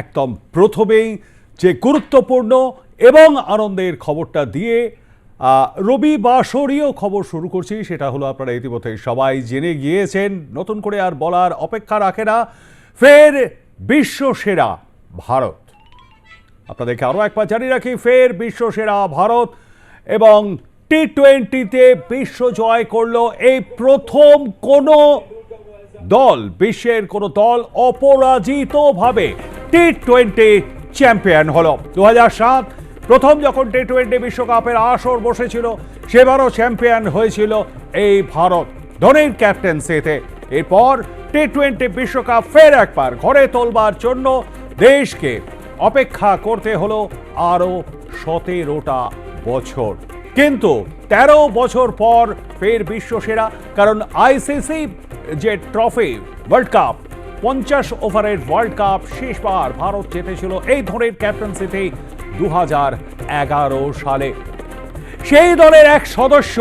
একদম প্রথমেই যে গুরুত্বপূর্ণ এবং আনন্দের খবরটা দিয়ে রবি বাসরীয় খবর শুরু করছি, সেটা হলো আপনারা ইতিমধ্যে সবাই জেনে গিয়েছেন। নতুন করে আর বলার অপেক্ষা রাখে না। ফের বিশ্ব সেরা ভারত। আপনাদেরকে আরও একবার জানিয়ে রাখি, ফের বিশ্ব সেরা ভারত এবং টি টোয়েন্টিতে বিশ্ব জয় করল এই প্রথম কোনো দল, বিশ্বের কোনো দল অপরাজিতভাবে। টি টোয়েন্টি চ্যাম্পিয়ন হলো। দু সাত, প্রথম যখন টি টোয়েন্টি বিশ্বকাপের আসর বসেছিল, সেবারও চ্যাম্পিয়ন হয়েছিল এই ভারত ধোনির ক্যাপ্টেন্সিতে এরপর টি টোয়েন্টি বিশ্বকাপ ফের একবার ঘরে তোলবার জন্য দেশকে অপেক্ষা করতে হলো আরও সতেরোটা বছর। কিন্তু তেরো বছর পর ফের বিশ্বসেরা, কারণ আইসিসি যে ট্রফি ওয়ার্ল্ড কাপ পঞ্চাশ ওভারের ওয়ার্ল্ড কাপ শেষবার ভারত জিতেছিল এই ধরনের ক্যাপ্টেন্সিতে দু হাজার এগারো সালে। সেই দলের এক সদস্য,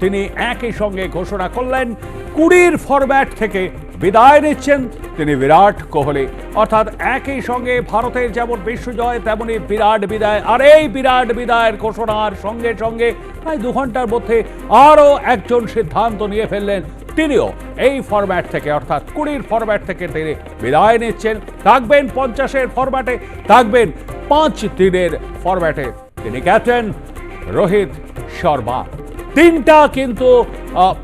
তিনি একই সঙ্গে ঘোষণা করলেন, কুড়ির ফরম্যাট থেকে বিদায় নিচ্ছেন তিনি বিরাট কোহলি। অর্থাৎ একই সঙ্গে ভারতের যেমন বিশ্বজয়, তেমনি বিরাট বিদায়। আর এই বিরাট বিদায়ের ঘোষণার সঙ্গে সঙ্গে প্রায় দু ঘণ্টার মধ্যে আরও একজন সিদ্ধান্ত নিয়ে ফেললেন তিনিও এই ফরম্যাট থেকে, অর্থাৎ কুড়ির ফরম্যাট থেকে তিনি বিদায় নিচ্ছেন। থাকবেন পঞ্চাশের ফরম্যাটে থাকবেন পাঁচ দিনের ফরম্যাটে তিনি ক্যাপ্টেন রোহিত শর্মা। তিনটা কিন্তু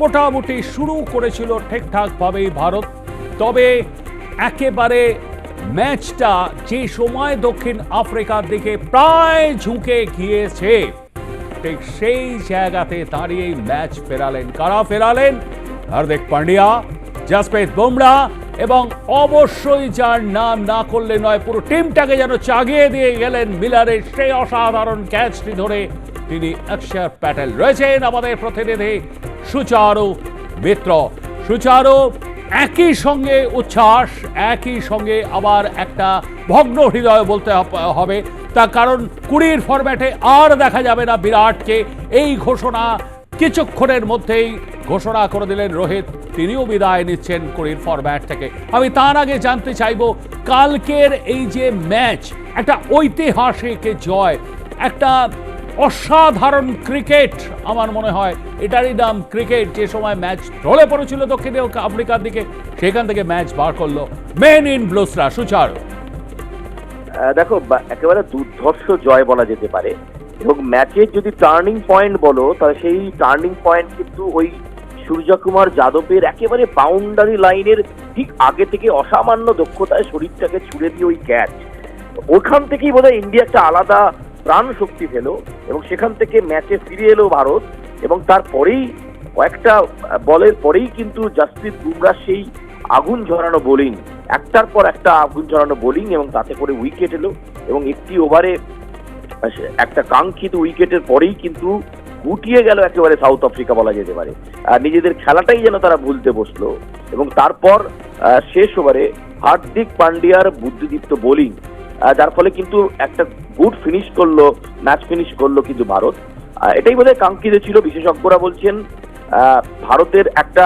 মোটামুটি শুরু করেছিল ঠিকঠাকভাবেই ভারত। তবে একেবারে ম্যাচটা যে সময় দক্ষিণ আফ্রিকার দিকে প্রায় ঝুঁকে গিয়েছে, ঠিক সেই জায়গাতে দাঁড়িয়েই ম্যাচ ফেরালেন। কারা ফেরালেন? হার্দিক পান্ডিয়া, জাসপ্রীত বুমরা এবং অবশ্যই যার নাম না করলে নয়, পুরো টিমটাকে যেন চাগিয়ে দিয়ে গেলেন মিলারের সেই অসাধারণ ক্যাচটি ধরে তিনি অক্ষর প্যাটেল রয়েছেন আমাদের প্রতিনিধি সুচারু মিত্র। সুচারু, একই সঙ্গে উচ্ছ্বাস, একই সঙ্গে আবার একটা ভগ্ন হৃদয় বলতে হবে। তার কারণ কুড়ির ফরম্যাটে আর দেখা যাবে না বিরাটকে। এই ঘোষণা কিছুক্ষণের মধ্যেই ঘোষণা করে দিলেন রোহিত, তিনিও বিদায় নিচ্ছেন কুড়ির ফরম্যাট থেকে। আমি তার আগে জানতে চাইব, কালকের এই যে ম্যাচ একটা ঐতিহাসিক জয়, একটা অসাধারণ ক্রিকেট আমার মনে হয়, এটারই নাম ক্রিকেট যে সময় ম্যাচ ঢলে পড়েছিল দক্ষিণ আফ্রিকার দিকে, সেখান থেকে ম্যাচ বার করল মেন ইন ব্লুসরা সুচারু। দেখো একেবারে দুর্ধর্ষ জয় বলা যেতে পারে। এবং ম্যাচের যদি টার্নিং পয়েন্ট বলো, তাহলে সেই টার্নিং পয়েন্ট কিন্তু ওই সূর্যকুমার যাদবের একেবারে বাউন্ডারি লাইনের ঠিক আগে থেকে অসামান্য দক্ষতায় শরীরটাকে ছুড়ে দিয়ে ওই ক্যাচ ওখান থেকেই বোধহয় ইন্ডিয়া একটা আলাদা প্রাণ শক্তি পেল এবং সেখান থেকে ম্যাচে ফিরে এলো ভারত এবং তারপরেই কয়েকটা বলের পরেই কিন্তু জাসপ্রীত বুমরা সেই আগুন ঝরানো বোলিং একটার পর একটা আগুন ঝরানো বোলিং এবং তাতে করে উইকেট এলো এবং একটি ওভারে একটা কাঙ্ক্ষিত উইকেটের পরেই কিন্তু গুটিয়ে গেল একেবারে সাউথ আফ্রিকা বলা যেতে পারে। আর নিজেদের খেলাটাই যেন তারা ভুলতে বসল। এবং তারপর শেষ ওভারে হার্দিক পান্ডিয়ার বুদ্ধিদীপ্ত বোলিং যার ফলে কিন্তু একটা গুড ফিনিশ করল ম্যাচ ফিনিশ করল কিন্তু ভারত। এটাই বোধহয় কাঙ্ক্ষিত ছিল, বিশেষজ্ঞরা বলছেন। ভারতের একটা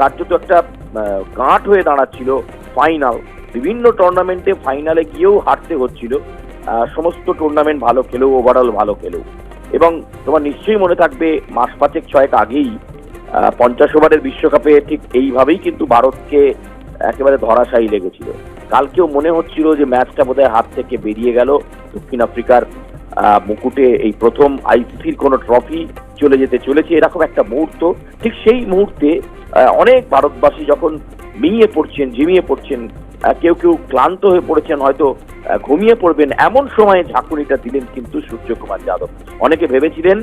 কার্যত একটা গাঁট হয়ে দাঁড়াচ্ছিল ফাইনাল বিভিন্ন টুর্নামেন্টে ফাইনালে গিয়েও হারতে হচ্ছিল। সমস্ত টুর্নামেন্ট ভালো খেলেও ওভারঅল ভালো খেলেও এবং তোমার নিশ্চয়ই মনে থাকবে, মাস পাঁচেক, ছয়েক আগেই পঞ্চাশ ওভারের বিশ্বকাপে ঠিক এইভাবেই কিন্তু ভারতকে একেবারে ধরাশায়ী লেগেছিল। কালকেও মনে হচ্ছিল যে ম্যাচটা বোধহয় হাত থেকে বেরিয়ে গেল। দক্ষিণ আফ্রিকার মুকুটে এই প্রথম আইসিসির কোনো ট্রফি চলে যেতে চলেছে এরকম একটা মুহূর্ত। ঠিক সেই মুহূর্তে অনেক ভারতবাসী যখন মিয়ে পড়ছেন, ঝিমিয়ে পড়ছেন কেউ কেউ ক্লান্ত হয়ে পড়েছেন, হয়তো ঘুমিয়ে পড়বেন এমন সময়ে ঝাঁকুনিটা দিলেন কিন্তু সূর্যকুমার যাদব। অনেকে ভেবেছিলেন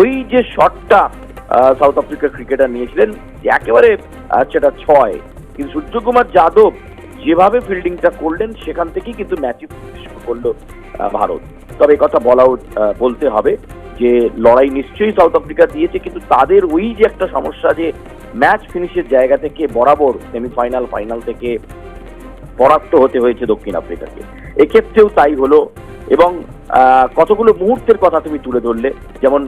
ওই যে শটটা সাউথ আফ্রিকার ক্রিকেটার নিয়েছিলেন যে একেবারে সেটা ছয়। কিন্তু সূর্যকুমার যাদব যেভাবে ফিল্ডিংটা করলেন, সেখান থেকেই কিন্তু ম্যাচে শুরু করল ভারত। তবে কথা বলাও বলতে হবে যে লড়াই নিশ্চয়ই সাউথ আফ্রিকা দিয়েছে, কিন্তু তাদের ওই যে একটা সমস্যা যে ম্যাচ ফিনিশের জায়গা থেকে বরাবর সেমিফাইনাল, ফাইনাল থেকে পরাস্ত হতে হয়েছে দক্ষিণ আফ্রিকাকে। এক্ষেত্রেও তাই হলো এবং কতগুলো মুহূর্তের কথা তুমি তুলে ধরলে, যেমন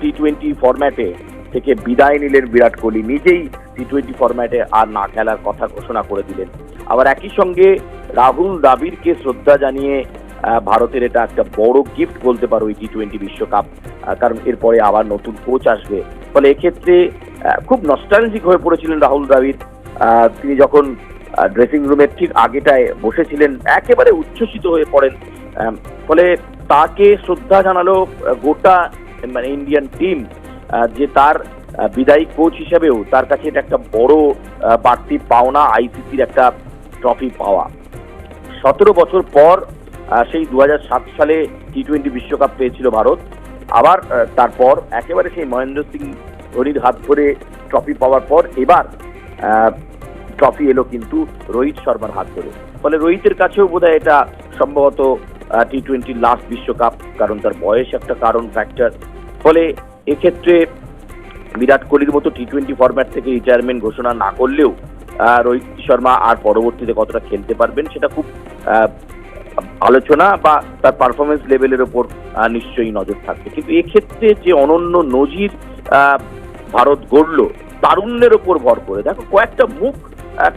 টি টোয়েন্টি ফরম্যাটে থেকে বিদায় নিলেন বিরাট কোহলি, নিজেই টি টোয়েন্টি ফরম্যাটে আর না খেলার কথা ঘোষণা করে দিলেন। আবার একই সঙ্গে রাহুল দ্রাবিড়কে শ্রদ্ধা জানিয়ে ভারতের এটা একটা বড় গিফট বলতে পারো এই টি টোয়েন্টি বিশ্বকাপ কারণ এরপরে আবার নতুন কোচ আসবে। ফলে এক্ষেত্রে খুব নস্টালজিক হয়ে পড়েছিলেন রাহুল দ্রাবিড়। তিনি যখন ড্রেসিং রুমের ঠিক আগেটায় বসেছিলেন, একেবারে উচ্ছ্বসিত হয়ে পড়েন। ফলে তাকে শ্রদ্ধা জানালো গোটা মানে ইন্ডিয়ান টিম যে তার বিদায়ী কোচ হিসেবেও তার কাছে এটা একটা বড় বাড়তি পাওনা আইসিসির একটা ট্রফি পাওয়া। সতেরো বছর পর সেই দু হাজার সাত সালে টি টোয়েন্টি বিশ্বকাপ পেয়েছিল ভারত। আবার তারপর একেবারে সেই মহেন্দ্র সিং ধোনির হাত ধরে ট্রফি পাওয়ার পর এবার ট্রফি এলো কিন্তু রোহিত শর্মার হাত ধরে। ফলে রোহিতের কাছেও বোধহয় এটা সম্ভবত টি টোয়েন্টি লাস্ট বিশ্বকাপ, কারণ তার বয়স একটা কারণ ফ্যাক্টর ফলে এক্ষেত্রে বিরাট কোহলির মতো টি টোয়েন্টি ফরম্যাট থেকে রিটায়ারমেন্ট ঘোষণা না করলেও রোহিত শর্মা আর পরবর্তীতে কতটা খেলতে পারবেন সেটা খুব আলোচনা বা তার পারফরমেন্স লেভেলের ওপর নিশ্চয়ই নজর থাকবে। কিন্তু এক্ষেত্রে যে অনন্য নজির ভারত গড়ল, তারুণ্যের ওপর ভর করে। দেখো, কয়েকটা মুখ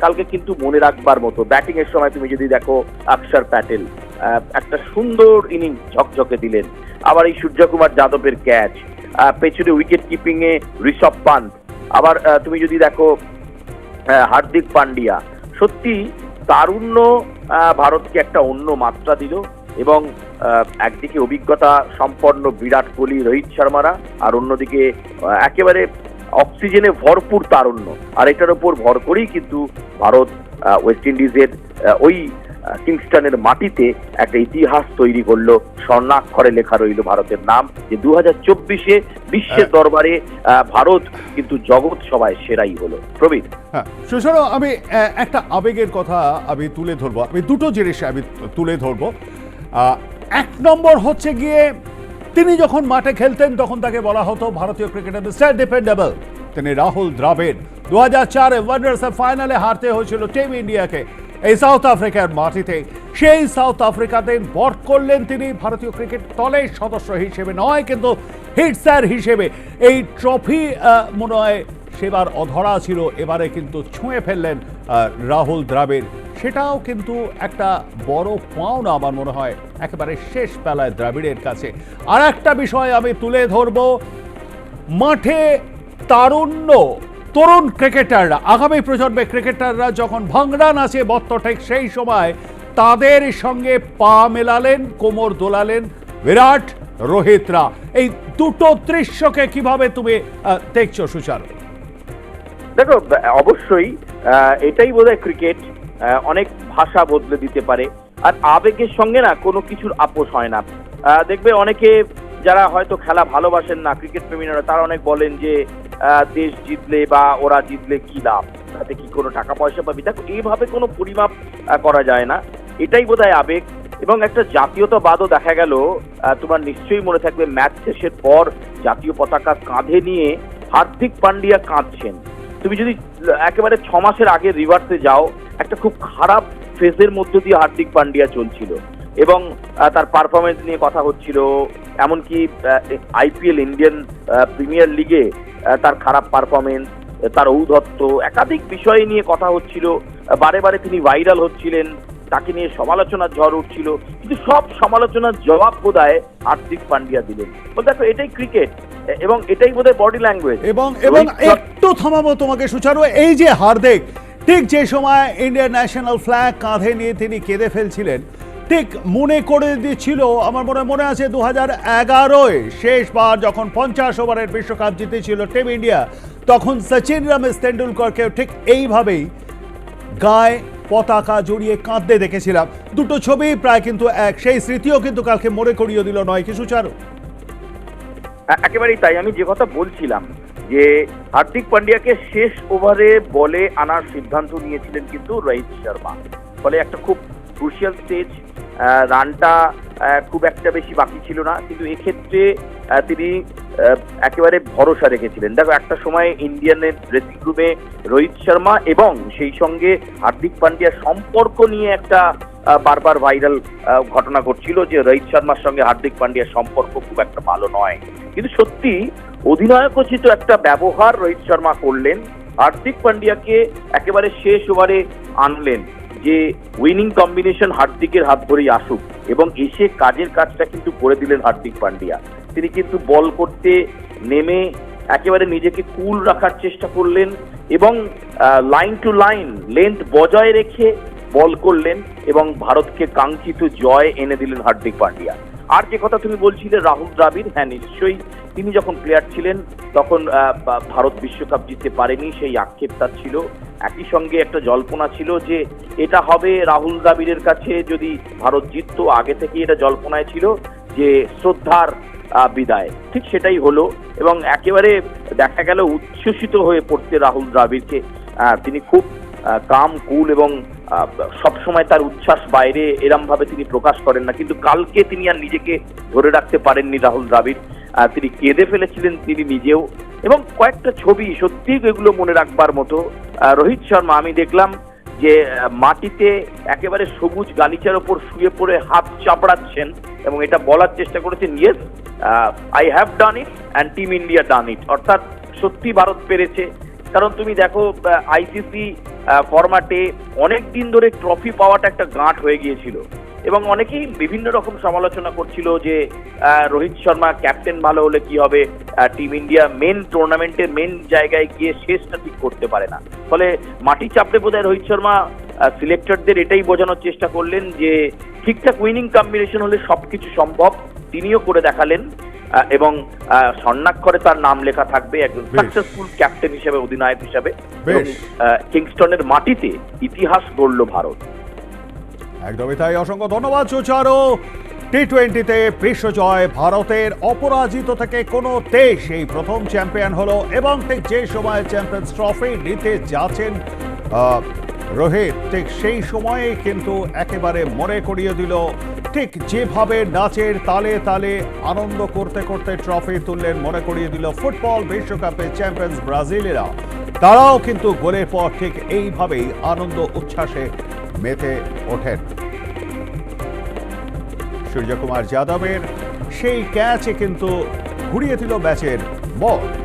কালকে কিন্তু মনে রাখবার মতো ব্যাটিং এর সময় তুমি যদি দেখো অক্ষর প্যাটেল একটা সুন্দর ইনিংস ঝকঝকে দিলেন। আবার এই সূর্যকুমার যাদবের ক্যাচ পেছনে উইকেট কিপিং এ ঋষভ পান্ত আবার তুমি যদি দেখো হার্দিক পান্ডিয়া, সত্যি তারুণ্য ভারতকে একটা অন্য মাত্রা দিল এবং একদিকে অভিজ্ঞতা সম্পন্ন বিরাট কোহলি, রোহিত শর্মারা, আর অন্যদিকে একেবারে অক্সিজেনে ভরপুর তারুণ্য। আর এটার উপর ভর করেই কিন্তু ভারত ওয়েস্ট ইন্ডিজের ওই কিংস্টনের মাটিতে একটা ইতিহাস তৈরি করল। স্বর্ণাক্ষরে লেখা রইল ভারতের নাম যে দু হাজার চব্বিশে বিশ্বের দরবারে আহ, ভারত কিন্তু জগৎ সবাই সেরাই হলো। প্রবীর। হ্যাঁ আমি একটা আবেগের কথা আমি তুলে ধরবো। আমি দুটো জিনিস আমি তুলে ধরবো। আহ, এক নম্বর হচ্ছে গিয়ে তিনি যখন মাঠে খেলতেন, তখন তাকে বলা হতো ভারতীয় ক্রিকেটার মিস্টার ডিপেন্ডেবল। তিনি রাহুল দ্রাবিড়। দু হাজার চারে ওয়ান্ডার্সের ফাইনালে হারতে হয়েছিল টিম ইন্ডিয়াকে। এই সাউথ আফ্রিকার মাটিতে। সেই সাউথ আফ্রিকাতে বট করলেন তিনি ভারতীয় ক্রিকেট দলের সদস্য হিসেবে নয়, কিন্তু হিট স্যার হিসেবে। এই ট্রফি মনে হয় সেবার অধরা ছিল। এবারে কিন্তু ছুঁয়ে ফেললেন রাহুল দ্রাবিড়। সেটাও কিন্তু একটা বড় পাওনা আমার মনে হয় একেবারে শেষ বেলায় দ্রাবিড়ের কাছে। আর একটা বিষয় আমি তুলে ধরব, মাঠে তারুণ্য, তরুণ ক্রিকেটাররা, আগামী প্রজন্মের ক্রিকেটাররা যখন ভাংড়া নাচে বত্ত ঠিক সেই সময় তাদের সঙ্গে পা মেলালেন, কোমর দোলালেন বিরাট রোহিতরা। এই দুটো দৃশ্যকে কীভাবে তুমি দেখছ সুচারু? দেখো, অবশ্যই এটাই বোধহয় ক্রিকেট অনেক ভাষা বদলে দিতে পারে। আর আবেগের সঙ্গে না কোনো কিছুর আপোষ হয় না। দেখবে অনেকে যারা হয়তো খেলা ভালোবাসেন না ক্রিকেট প্রেমীরা, তারা অনেক বলেন যে দেশ জিতলে বা ওরা জিতলে কি লাভ? তাতে কি কোনো টাকা পয়সা পাবি? দেখো, এইভাবে কোনো পরিমাপ করা যায় না। এটাই বোধহয় আবেগ। এবং একটা জাতীয়তাবাদও দেখা গেল তোমার নিশ্চয়ই মনে থাকবে, ম্যাচ শেষের পর জাতীয় পতাকা কাঁধে নিয়ে হার্দিক পান্ডিয়া কাঁদছেন। তুমি যদি একেবারে ছ মাসের আগে রিভার্সে যাও একটা খুব খারাপ ফেজের মধ্য দিয়ে হার্দিক পান্ডিয়া চলছিল। এবং তার পারফরমেন্স নিয়ে কথা হচ্ছিল এমনকি আইপিএল ইন্ডিয়ান প্রিমিয়ার লিগে তার খারাপ পারফরমেন্স তার ঔধত্য একাধিক বিষয় নিয়ে কথা হচ্ছিল বারে বারে তিনি ভাইরাল হচ্ছিলেন তাকে নিয়ে সমালোচনার ঝড় উঠছিল কিন্তু সব সমালোচনার জবাব বোধহয় হার্দিক পান্ডিয়া দিলেন। দেখো এটাই ক্রিকেট এবং এটাই বোধহয় বডি ল্যাঙ্গুয়েজ এবং এবং একটু থামাবো তোমাকে সুচারু এই যে হার্দিক ঠিক যে সময় ইন্ডিয়ান ন্যাশনাল ফ্ল্যাগ কাঁধে নিয়ে তিনি কেঁদে ফেলছিলেন, ঠিক মনে করে দিচ্ছিল, আমার মনে মনে আছে দু হাজার এগারোয় শেষবার যখন পঞ্চাশ ওভারের বিশ্বকাপ জিতেছিল টিম ইন্ডিয়া তখন সচিন রমেশ তেন্ডুলকরকেও ঠিক এইভাবেই গায়ে পতাকা জড়িয়ে কাঁদতে দেখেছিলাম। দুটো ছবি প্রায় কিন্তু এক, সেই স্মৃতিও কিন্তু কালকে মনে করিয়ে দিল নয় কিছু সুচারু এ- একেবারেই তাই, আমি যে কথা বলছিলাম যে হার্দিক পান্ডিয়াকে শেষ ওভারে বলে আনার সিদ্ধান্ত নিয়েছিলেন কিন্তু রোহিত শর্মা। ফলে একটা খুব ক্রুশিয়াল স্টেজ রানটা খুব একটা বেশি বাকি ছিল না। কিন্তু এক্ষেত্রে তিনি একেবারে ভরসা রেখেছিলেন। দেখো, একটা সময় ইন্ডিয়ানের ড্রেসিং রুমে রোহিত শর্মা এবং সেই সঙ্গে হার্দিক পান্ডিয়ার সম্পর্ক নিয়ে একটা বারবার ভাইরাল ঘটনা ঘটছিল যে রোহিত শর্মার সঙ্গে হার্দিক পান্ডিয়ার সম্পর্ক খুব একটা ভালো নয়। কিন্তু সত্যি অধিনায়কোচিত একটা ব্যবহার রোহিত শর্মা করলেন। হার্দিক পান্ডিয়াকে একেবারে শেষ ওভারে আনলেন, যে উইনিং কম্বিনেশন হার্দিকের হাত ধরেই আসুক এবং এসে কাজের কাজটা কিন্তু করে দিলেন হার্দিক পান্ডিয়া। তিনি কিন্তু বল করতে নেমে একেবারে নিজেকে কুল রাখার চেষ্টা করলেন এবং লাইন টু লাইন লেন্থ বজায় রেখে বল করলেন এবং ভারতকে কাঙ্ক্ষিত জয় এনে দিলেন হার্দিক পান্ডিয়া। আর যে কথা তুমি বলছিলে, রাহুল দ্রাবিড় হ্যাঁ নিশ্চয়ই তিনি যখন প্লেয়ার ছিলেন, তখন ভারত বিশ্বকাপ জিততে পারেনি, সেই আক্ষেপ তার ছিল। একই সঙ্গে একটা জল্পনা ছিল যে, এটা হবে রাহুল দ্রাবিড়ের কাছে যদি ভারত জিততো, আগে থেকে এটা জল্পনায় ছিল যে, শ্রদ্ধার বিদায়। ঠিক সেটাই হলো এবং একেবারে দেখা গেল উচ্ছ্বসিত হয়ে পড়তে রাহুল দ্রাবিড়কে। তিনি খুব কাম কুল এবং সবসময় তার উচ্ছ্বাস বাইরে এরম ভাবে তিনি প্রকাশ করেন না। কিন্তু কালকে তিনি আর নিজেকে ধরে রাখতে পারেননি রাহুল দ্রাবিড়। তিনি কেঁদে ফেলেছিলেন তিনি নিজেও। এবং কয়েকটা ছবি সত্যি এগুলো মনে রাখবার মতো। রোহিত শর্মা, আমি দেখলাম যে মাটিতে একেবারে সবুজ গালিচার ওপর শুয়ে পড়ে হাত চাপড়াচ্ছেন এবং এটা বলার চেষ্টা করেছেন yes I have done it and team India done it অর্থাৎ সত্যি ভারত পেরেছে। কারণ তুমি দেখো আইসিসি ফরম্যাটে অনেক দিন ধরে ট্রফি পাওয়াটা একটা গাঁট হয়ে গিয়েছিল। এবং অনেকেই বিভিন্ন রকম সমালোচনা করছিল যে রোহিত শর্মা ক্যাপ্টেন ভালো হলে কি হবে? টিম ইন্ডিয়া মেন টুর্নামেন্টের মেন জায়গায় গিয়ে শেষটা ঠিক করতে পারে না। ফলে মাটি চাপড়ে বোধহয় রোহিত শর্মা সিলেক্টরদের এটাই বোঝানোর চেষ্টা করলেন যে ঠিকঠাক উইনিং কম্বিনেশন হলে সবকিছু সম্ভব তিনিও করে দেখালেন। এবং আহ, স্বর্ণাক্ষরে তার নাম লেখা থাকবে একজন। সাকসেসফুল ক্যাপ্টেন হিসেবে অধিনায়ক হিসেবে। কিংস্টনের মাটিতে ইতিহাস গড়ল ভারত। একদমই তাই, অসংখ্য ধন্যবাদ সুচারো। টি টোয়েন্টিতে বিশ্বজয় ভারতের অপরাজিত থেকে কোনো দেশ এই প্রথম চ্যাম্পিয়ন হলো এবং ঠিক যে সময় চ্যাম্পিয়ন্স ট্রফি নিতে যাচ্ছেন রোহিত, ঠিক সেই সময়ে কিন্তু একেবারে মনে করিয়ে দিল, ঠিক যেভাবে নাচের তালে তালে আনন্দ করতে করতে ট্রফি তুললেন মনে করিয়ে দিল ফুটবল বিশ্বকাপে চ্যাম্পিয়ন্স ব্রাজিলেরা। তারাও কিন্তু গোলের পর ঠিক এইভাবেই আনন্দ, উচ্ছ্বাসে মেতে ওঠেন। সূর্যকুমার যাদবের সেই ক্যাচে কিন্তু ঘুরিয়ে দিল ম্যাচের বল।